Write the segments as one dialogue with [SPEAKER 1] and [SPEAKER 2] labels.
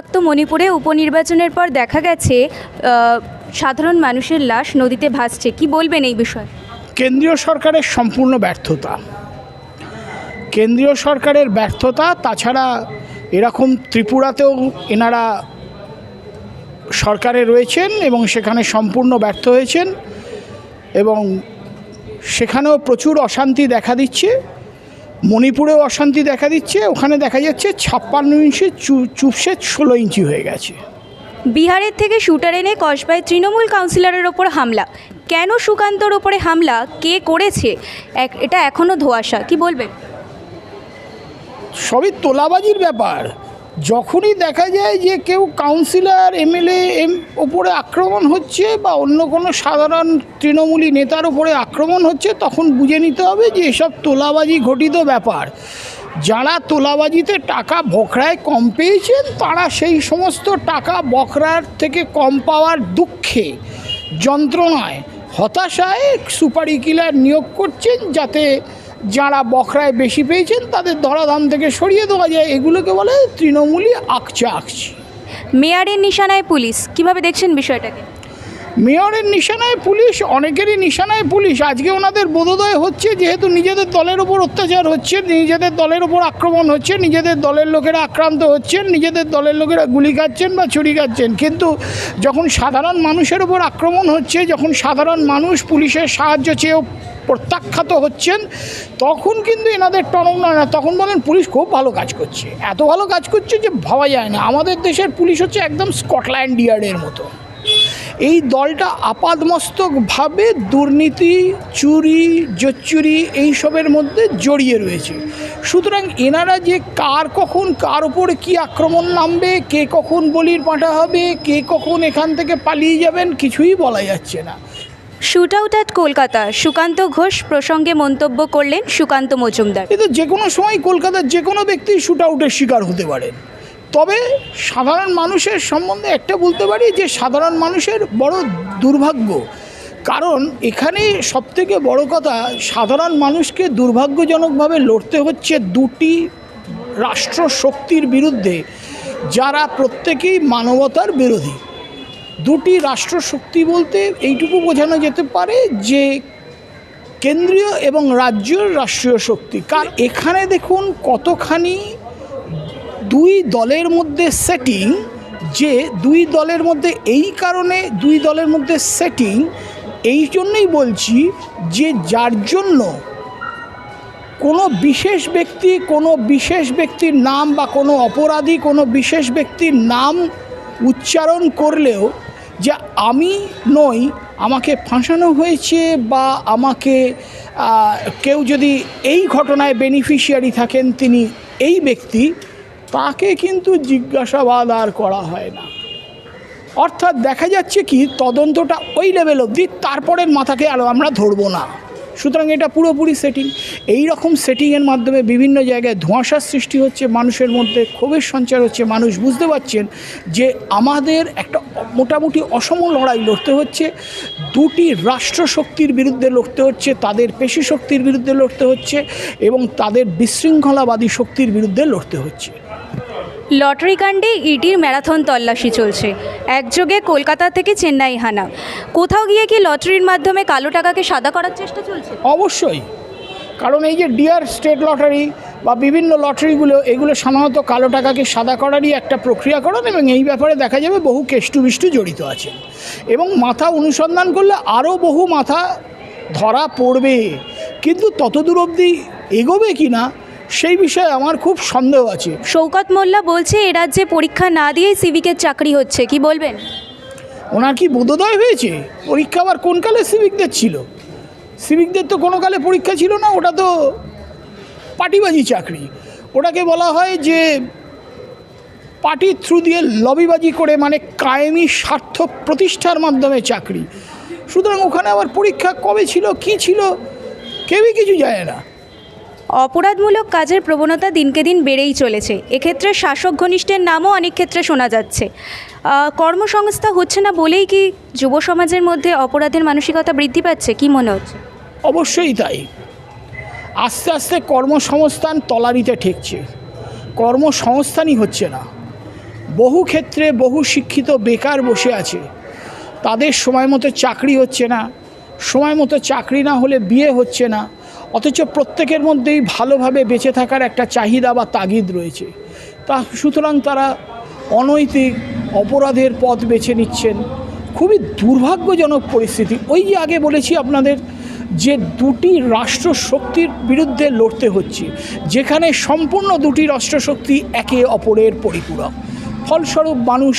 [SPEAKER 1] রক্তাক্ত মণিপুরে উপনির্বাচনের পর দেখা গেছে সাধারণ মানুষের লাশ নদীতে ভাসছে। কি বলবেন এই বিষয়ে?
[SPEAKER 2] কেন্দ্রীয় সরকারের সম্পূর্ণ ব্যর্থতা। কেন্দ্রীয় সরকারের ব্যর্থতা, তাছাড়া এরকম ত্রিপুরাতেও এনারা সরকারে রয়েছেন এবং সেখানে সম্পূর্ণ ব্যর্থ হয়েছেন এবং সেখানেও প্রচুর অশান্তি দেখা দিচ্ছে। মণিপুরেও অশান্তি দেখা দিচ্ছে ওখানে দেখা যাচ্ছে ছাপ্পান্ন ইঞ্চি চুপসে ষোলো ইঞ্চি হয়ে গেছে।
[SPEAKER 1] বিহারের থেকে শুটার এনে কসবায় তৃণমূল কাউন্সিলরের ওপর হামলা। কেন সুকান্তর ওপরে হামলা? কে করেছে? এটা এখনও ধোয়াশা। কি বলবেন?
[SPEAKER 2] সবই তোলাবাজির ব্যাপার। যখনই দেখা যায় যে কেউ কাউন্সিলর এমএলএ এম ওপরে আক্রমণ হচ্ছে বা অন্য কোনো সাধারণ তৃণমূলী নেতার ওপরে আক্রমণ হচ্ছে, তখন বুঝে নিতে হবে যে এসব তোলাবাজি ঘটিত ব্যাপার। যারা তোলাবাজিতে টাকা বখরায় কম পেয়েছেন, তারা সেই সমস্ত টাকা বখরার থেকে কম পাওয়ার দুঃখে, যন্ত্রণায় হতাশায় সুপারি কিলার নিয়োগ করছেন যাতে যারা বখরায় বেশি পেয়েছেন, তাদের ধরাধাম থেকে সরিয়ে দেওয়া যায়। এগুলোকে বলে তৃণমূলই আকচা আকচি।
[SPEAKER 1] মেয়ারের নিশানায় পুলিশ। কীভাবে দেখছেন বিষয়টাকে?
[SPEAKER 2] মেয়রের নিশানায় পুলিশ, অনেকেরই নিশানায় পুলিশ। আজকে ওনাদের বোধোদয় হচ্ছে যেহেতু নিজেদের দলের ওপর অত্যাচার হচ্ছে, নিজেদের দলের ওপর আক্রমণ হচ্ছে, নিজেদের দলের লোকেরা আক্রান্ত হচ্ছেন, নিজেদের দলের লোকেরা গুলি খাচ্ছেন বা ছুরি খাচ্ছেন। কিন্তু যখন সাধারণ মানুষের ওপর আক্রমণ হচ্ছে, যখন সাধারণ মানুষ পুলিশের সাহায্য চেয়েও প্রত্যাখ্যাত হচ্ছেন, তখন কিন্তু এনাদের টনক নয়, না, তখন বলেন পুলিশ খুব ভালো কাজ করছে। এত ভালো কাজ করছে যে ভাবা যায় না। আমাদের দেশের পুলিশ হচ্ছে একদম স্কটল্যান্ড ইয়ার্ডের মতো। এই দলটা আপাদমস্তকভাবে দুর্নীতি চুরি জোচ্চুরি এইসবের মধ্যে জড়িয়ে রয়েছে। সুতরাং এনারা যে কার কখন কার ওপরে কী আক্রমণ নামবে কে কখন বলির পাঁঠা হবে কে কখন এখান থেকে পালিয়ে যাবেন কিছুই বলা যাচ্ছে না।
[SPEAKER 1] Shoot out at Kolkata Sukanta Ghosh প্রসঙ্গে মন্তব্য করলেন সুকান্ত মজুমদার।
[SPEAKER 2] কিন্তু যে কোনো সময় কলকাতার যে কোনো ব্যক্তি শ্যুট আউটের শিকার হতে পারেন। তবে সাধারণ মানুষের সম্বন্ধে একটা বলতে পারি যে সাধারণ মানুষের বড় দুর্ভাগ্য। কারণ এখানে সবথেকে বড় কথা, সাধারণ মানুষকে দুর্ভাগ্যজনকভাবে লড়তে হচ্ছে দুটি রাষ্ট্র শক্তির বিরুদ্ধে, যারা প্রত্যেকেই মানবতার বিরোধী। দুটি রাষ্ট্র শক্তি বলতে এইটুকু বোঝানো যেতে পারে যে কেন্দ্রীয় এবং রাজ্যের রাষ্ট্রীয় শক্তি। কারণ এখানে দেখুন কতখানি দুই দলের মধ্যে সেটিং যে দুই দলের মধ্যে এই কারণে দুই দলের মধ্যে সেটিং এই জন্যই বলছি যে যার জন্য কোনো বিশেষ ব্যক্তি, কোনো বিশেষ ব্যক্তির নাম বা কোনো অপরাধী, কোনো বিশেষ ব্যক্তির নাম উচ্চারণ করলেও যে আমি নই, আমাকে ফাঁসানো হয়েছে বা আমাকে কেউ যদি এই ঘটনায় বেনিফিশিয়ারি থাকেন, তিনি এই ব্যক্তি তাকে কিন্তু জিজ্ঞাসাবাদ আর করা হয় না। অর্থাৎ দেখা যাচ্ছে কি, তদন্তটা ওই লেভেল অবধি, তারপরের মাথাকে আরও আমরা ধরবো না। সুতরাং এটা পুরোপুরি সেটিং এই রকম সেটিংয়ের মাধ্যমে বিভিন্ন জায়গায় ধোঁয়াশার সৃষ্টি হচ্ছে, মানুষের মধ্যে ক্ষোভের সঞ্চার হচ্ছে, মানুষ বুঝতে পারছেন যে আমাদের একটা মোটামুটি অসম লড়াই লড়তে হচ্ছে, দুটি রাষ্ট্রশক্তির বিরুদ্ধে লড়তে হচ্ছে, তাদের পেশি শক্তির বিরুদ্ধে লড়তে হচ্ছে এবং তাদের বিশৃঙ্খলাবাদী শক্তির বিরুদ্ধে লড়তে হচ্ছে।
[SPEAKER 1] লটারি কাণ্ডে ইডির ম্যারাথন তল্লাশি চলছে। একযোগে কলকাতা থেকে চেন্নাই হানা। কোথাও গিয়ে কি লটারির মাধ্যমে কালো টাকাকে সাদা করার চেষ্টা চলছে?
[SPEAKER 2] অবশ্যই। কারণ এই যে ডিয়ার স্টেট লটারি বা বিভিন্ন লটারিগুলো, এগুলো সাধারণত কালো টাকাকে সাদা করারই একটা প্রক্রিয়াকরণ এবং এই ব্যাপারে দেখা যাবে বহু কেষ্টু বিষ্টু জড়িত আছে এবং মাথা অনুসন্ধান করলে আরও বহু মাথা ধরা পড়বে। কিন্তু ততদূর অবধি এগোবে কি না সেই বিষয়ে আমার খুব সন্দেহ আছে।
[SPEAKER 1] শৌকত মোল্লা বলছে এ রাজ্যে পরীক্ষা না দিয়েই সিভিকের চাকরি হচ্ছে। কি বলবেন?
[SPEAKER 2] ওনার কি বোধোদয় হয়েছে? পরীক্ষা আবার কোন কালে সিভিকদের ছিল? সিভিকদের তো কোনো কালে পরীক্ষা ছিল না ওটা তো পার্টিবাজি চাকরি। ওটাকে বলা হয় যে পার্টির থ্রু দিয়ে লবিবাজি করে মানে কায়েমি স্বার্থ প্রতিষ্ঠার মাধ্যমে চাকরি। সুতরাং ওখানে আবার পরীক্ষা কবে ছিল কি ছিল কেউই কিছু যায় না।
[SPEAKER 1] অপরাধমূলক কাজের প্রবণতা দিনকে দিন বেড়েই চলেছে। এক্ষেত্রে শাসক ঘনিষ্ঠের নামও অনেক ক্ষেত্রে শোনা যাচ্ছে। কর্মসংস্থা হচ্ছে না বলেই কি যুব সমাজের মধ্যে অপরাধের মানসিকতা বৃদ্ধি পাচ্ছে? কি মনে হচ্ছে?
[SPEAKER 2] অবশ্যই তাই। আস্তে আস্তে কর্মসংস্থান তলারিতে ঠেকছে। কর্মসংস্থানই হচ্ছে না। বহু ক্ষেত্রে বহু শিক্ষিত বেকার বসে আছে। তাদের সময় মতো চাকরি হচ্ছে না। সময় মতো চাকরি না হলে বিয়ে হচ্ছে না। অথচ প্রত্যেকের মধ্যেই ভালোভাবে বেঁচে থাকার একটা চাহিদা বা তাগিদ রয়েছে। তা সুতরাং তারা অনৈতিক অপরাধের পথ বেছে নিচ্ছেন। খুবই দুর্ভাগ্যজনক পরিস্থিতি। ওই যে আগে বলেছি আপনাদের যে দুটি রাষ্ট্র শক্তির বিরুদ্ধে লড়তে হচ্ছে, যেখানে সম্পূর্ণ দুটি রাষ্ট্রশক্তি একে অপরের পরিপূরক। ফলস্বরূপ মানুষ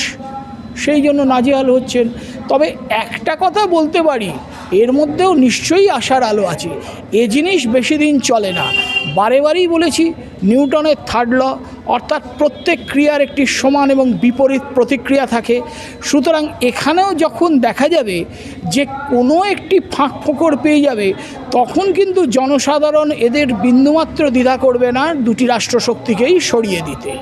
[SPEAKER 2] সেই জন্য নাজেহাল হচ্ছেন। তবে একটা কথা বলতে পারি, এর মধ্যেও নিশ্চয়ই আশার আলো আছে। এ জিনিস বেশি দিন চলে না। বারে বারেই বলেছি, নিউটনের থার্ড ল অর্থাৎ প্রত্যেক ক্রিয়ার একটি সমান এবং বিপরীত প্রতিক্রিয়া থাকে। সুতরাং এখানেও যখন দেখা যাবে যে কোনো একটি ফাঁক ফোকর পেয়ে যাবে, তখন কিন্তু জনসাধারণ এদের বিন্দুমাত্র দ্বিধা করবে না দুটি রাষ্ট্রশক্তিকেই সরিয়ে দিতে।